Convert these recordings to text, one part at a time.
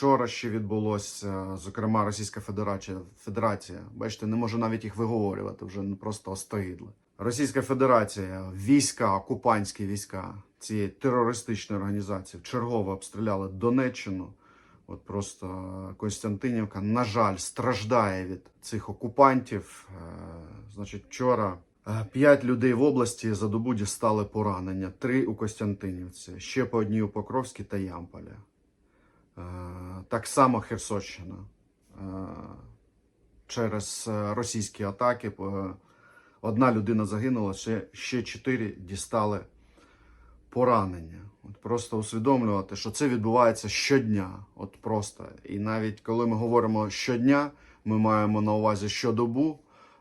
Вчора ще відбулося, зокрема, Російська Федерація. Федерація, бачите, не можу навіть їх виговорювати, вже просто остогидли. Російська Федерація, війська, окупантські війська цієї терористичної організації вчергово обстріляли Донеччину. От просто Костянтинівка, на жаль, страждає від цих окупантів. Е, Значить, вчора е, п'ять людей в області за добу дістали поранення. Три у Костянтинівці, ще по одній у Покровській та Ямполі. Так само Херсонщина. Е, Через е, російські атаки одна людина загинула, ще, ще чотири дістали поранення. От просто усвідомлювати, що це відбувається щодня. От просто. І навіть коли ми говоримо щодня, ми маємо на увазі щодобу,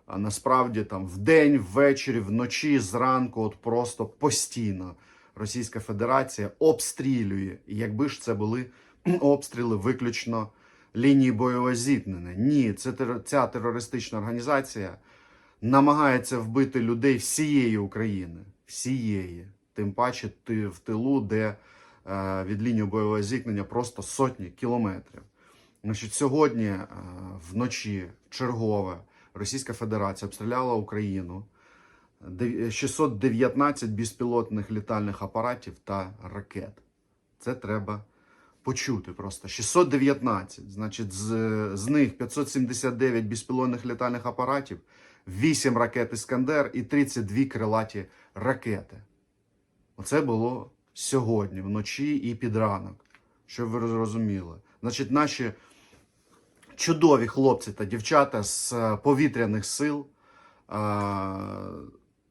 а насправді там вдень, ввечері, вночі, зранку, от просто постійно Російська Федерація обстрілює. І якби ж це були обстріли виключно лінії бойового зіткнення. Ні, це ця терористична організація намагається вбити людей всієї України, всієї, тим паче ти в тилу, де е, від лінії бойового зіткнення просто сотні кілометрів. Значить, сьогодні е, вночі чергове Російська Федерація обстріляла Україну. 619 безпілотних літальних апаратів та ракет. Це треба почути просто. 619. Значить, з, з них 579 безпілотних літальних апаратів, 8 ракет Іскандер і 32 крилаті ракети. Оце було сьогодні, вночі і під ранок. Щоб ви зрозуміли. Значить, наші чудові хлопці та дівчата з е, повітряних сил е,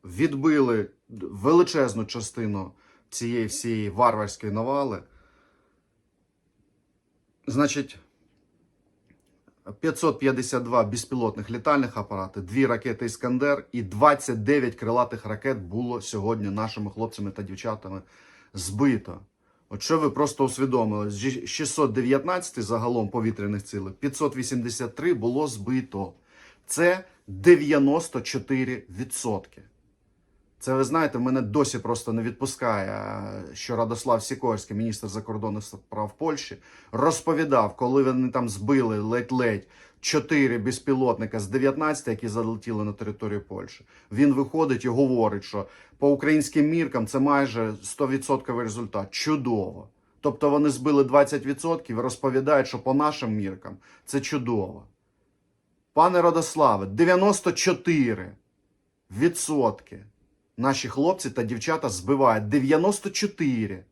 відбили величезну частину цієї всієї варварської навали. Значить, 552 безпілотних літальних апарати, 2 ракети Іскандер і 29 крилатих ракет було сьогодні нашими хлопцями та дівчатами збито. От що ви просто усвідомили, з 619 загалом повітряних цілей, 583 було збито. Це 94%. Це ви знаєте, мене досі просто не відпускає, що Радослав Сікорський, міністр закордонних справ Польщі, розповідав, коли вони там збили ледь-ледь 4 безпілотника з 19, які залетіли на територію Польщі. Він виходить і говорить, що по українським міркам це майже 100% результат. Чудово. Тобто вони збили 20% і розповідають, що по нашим міркам це чудово. Пане Радославе, 94 відсотки наші хлопці та дівчата збивають 94.